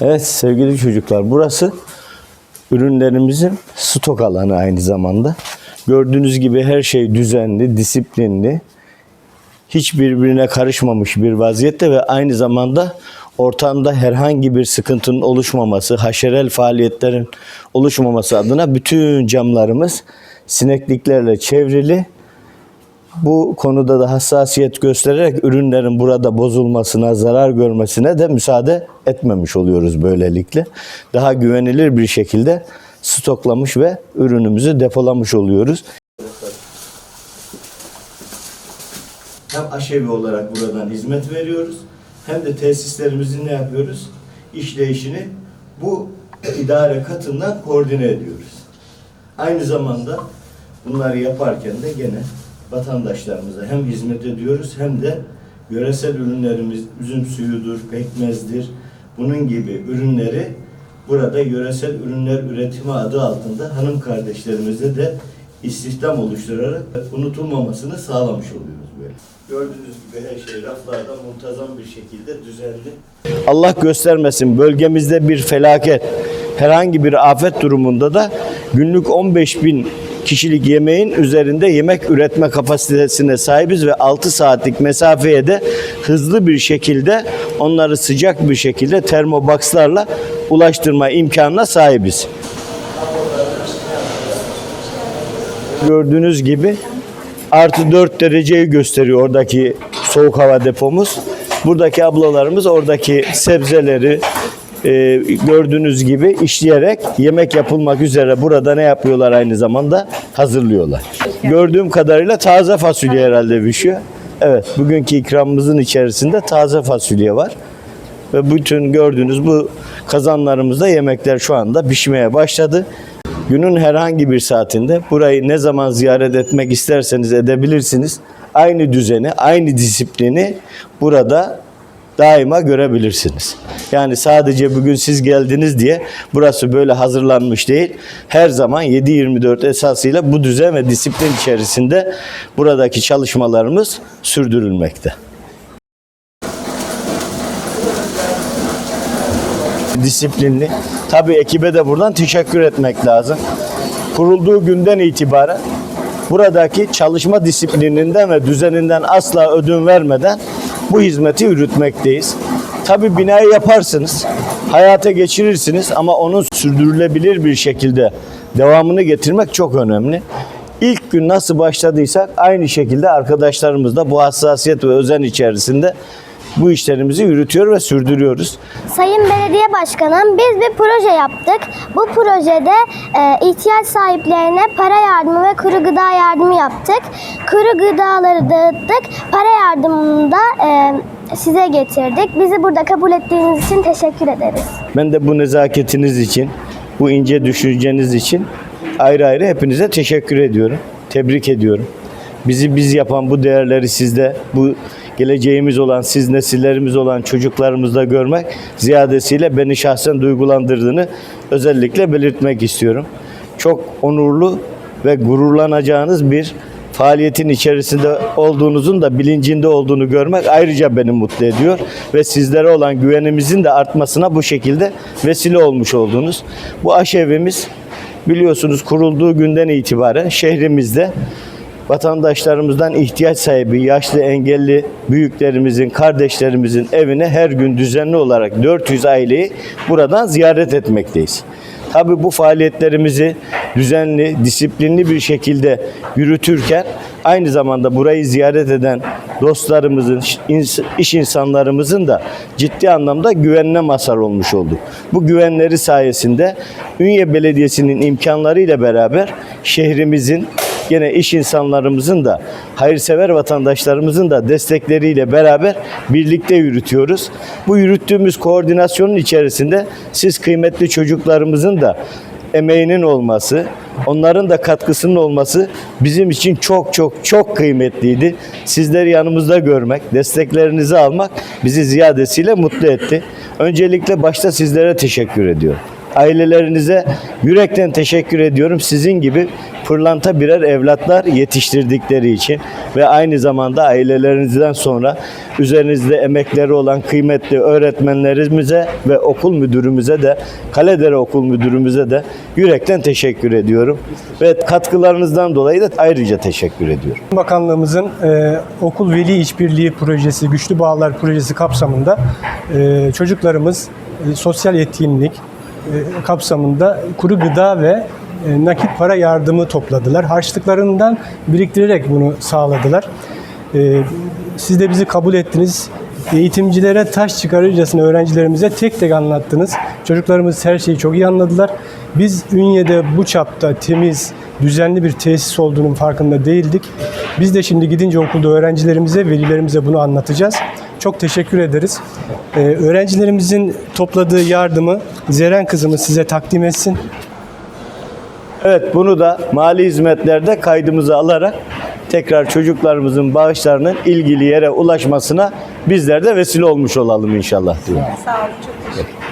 Evet sevgili çocuklar burası ürünlerimizin stok alanı aynı zamanda. Gördüğünüz gibi her şey düzenli, disiplinli. Hiç birbirine karışmamış bir vaziyette ve aynı zamanda ortamda herhangi bir sıkıntının oluşmaması, haşerel faaliyetlerin oluşmaması adına bütün camlarımız sinekliklerle çevrili. Bu konuda da hassasiyet göstererek ürünlerin burada bozulmasına, zarar görmesine de müsaade etmemiş oluyoruz böylelikle. Daha güvenilir bir şekilde stoklamış ve ürünümüzü depolamış oluyoruz. Hem aşevi olarak buradan hizmet veriyoruz hem de tesislerimizin ne yapıyoruz? İşleyişini bu idare katından koordine ediyoruz. Aynı zamanda bunları yaparken de gene vatandaşlarımıza hem hizmet ediyoruz hem de yöresel ürünlerimiz üzüm suyudur, pekmezdir. Bunun gibi ürünleri burada yöresel ürünler üretimi adı altında hanım kardeşlerimize de istihdam oluşturarak unutulmamasını sağlamış oluyoruz böyle. Gördüğünüz gibi her şey raflarda muntazam bir şekilde düzenli. Allah göstermesin bölgemizde bir felaket, herhangi bir afet durumunda da günlük 15 bin kişilik yemeğin üzerinde yemek üretme kapasitesine sahibiz ve 6 saatlik mesafeye de hızlı bir şekilde onları sıcak bir şekilde termoboxlarla ulaştırma imkanına sahibiz. Gördüğünüz gibi artı 4 dereceyi gösteriyor oradaki soğuk hava depomuz. Buradaki ablalarımız oradaki sebzeleri e, gördüğünüz gibi işleyerek yemek yapılmak üzere burada ne yapıyorlar aynı zamanda hazırlıyorlar. Gördüğüm kadarıyla taze fasulye herhalde pişiyor. Evet bugünkü ikramımızın içerisinde taze fasulye var. Ve bütün gördüğünüz bu kazanlarımızda yemekler şu anda pişmeye başladı. Günün herhangi bir saatinde burayı ne zaman ziyaret etmek isterseniz edebilirsiniz. Aynı düzeni, aynı disiplini burada daima görebilirsiniz. Yani sadece bugün siz geldiniz diye burası böyle hazırlanmış değil. Her zaman 7-24 esasıyla bu düzen ve disiplin içerisinde buradaki çalışmalarımız sürdürülmekte. Disiplinli. Tabii ekibe de buradan teşekkür etmek lazım. Kurulduğu günden itibaren buradaki çalışma disiplininden ve düzeninden asla ödün vermeden bu hizmeti yürütmekteyiz. Tabii binayı yaparsınız, hayata geçirirsiniz ama onun sürdürülebilir bir şekilde devamını getirmek çok önemli. İlk gün nasıl başladıysak aynı şekilde arkadaşlarımız da bu hassasiyet ve özen içerisinde bu işlerimizi yürütüyor ve sürdürüyoruz. Sayın Belediye Başkanım biz bir proje yaptık. Bu projede e, ihtiyaç sahiplerine para yardımı ve kuru gıda yardımı yaptık. Kuru gıdaları dağıttık. Para yardımını da e, size getirdik. Bizi burada kabul ettiğiniz için teşekkür ederiz. Ben de bu nezaketiniz için, bu ince düşünceniz için ayrı ayrı hepinize teşekkür ediyorum. Tebrik ediyorum. Bizi biz yapan bu değerleri sizde, bu geleceğimiz olan, siz nesillerimiz olan çocuklarımızda görmek ziyadesiyle beni şahsen duygulandırdığını özellikle belirtmek istiyorum. Çok onurlu ve gururlanacağınız bir faaliyetin içerisinde olduğunuzun da bilincinde olduğunu görmek ayrıca beni mutlu ediyor ve sizlere olan güvenimizin de artmasına bu şekilde vesile olmuş oldunuz. Bu aşevimiz biliyorsunuz kurulduğu günden itibaren şehrimizde vatandaşlarımızdan ihtiyaç sahibi yaşlı engelli büyüklerimizin, kardeşlerimizin evine her gün düzenli olarak 400 aileyi buradan ziyaret etmekteyiz. Tabii bu faaliyetlerimizi düzenli, disiplinli bir şekilde yürütürken aynı zamanda burayı ziyaret eden dostlarımızın, iş insanlarımızın da ciddi anlamda güvenine mazhar olmuş olduk. Bu güvenleri sayesinde Ünye Belediyesi'nin imkanlarıyla beraber şehrimizin gene iş insanlarımızın da hayırsever vatandaşlarımızın da destekleriyle beraber birlikte yürütüyoruz. Bu yürüttüğümüz koordinasyonun içerisinde siz kıymetli çocuklarımızın da emeğinin olması, onların da katkısının olması bizim için çok çok çok kıymetliydi. Sizleri yanımızda görmek, desteklerinizi almak bizi ziyadesiyle mutlu etti. Öncelikle başta sizlere teşekkür ediyorum. Ailelerinize yürekten teşekkür ediyorum. Sizin gibi pırlanta birer evlatlar yetiştirdikleri için ve aynı zamanda ailelerinizden sonra üzerinizde emekleri olan kıymetli öğretmenlerimize ve okul müdürümüze de Kaledere Okul Müdürümüze de yürekten teşekkür ediyorum. Ve katkılarınızdan dolayı da ayrıca teşekkür ediyorum. Bakanlığımızın e, okul veli işbirliği projesi, güçlü bağlar projesi kapsamında e, çocuklarımız e, sosyal etkinlik e, kapsamında kuru gıda ve nakit para yardımı topladılar. Harçlıklarından biriktirerek bunu sağladılar. E, siz de bizi kabul ettiniz. Eğitimcilere taş çıkarırcasına öğrencilerimize tek tek anlattınız. Çocuklarımız her şeyi çok iyi anladılar. Biz Ünye'de bu çapta temiz, düzenli bir tesis olduğunun farkında değildik. Biz de şimdi gidince okulda öğrencilerimize, velilerimize bunu anlatacağız. Çok teşekkür ederiz. Ee, öğrencilerimizin topladığı yardımı Zeren kızımız size takdim etsin. Evet bunu da mali hizmetlerde kaydımıza alarak tekrar çocuklarımızın bağışlarının ilgili yere ulaşmasına bizler de vesile olmuş olalım inşallah diyorum. Sağ olun, çok teşekkür ederim.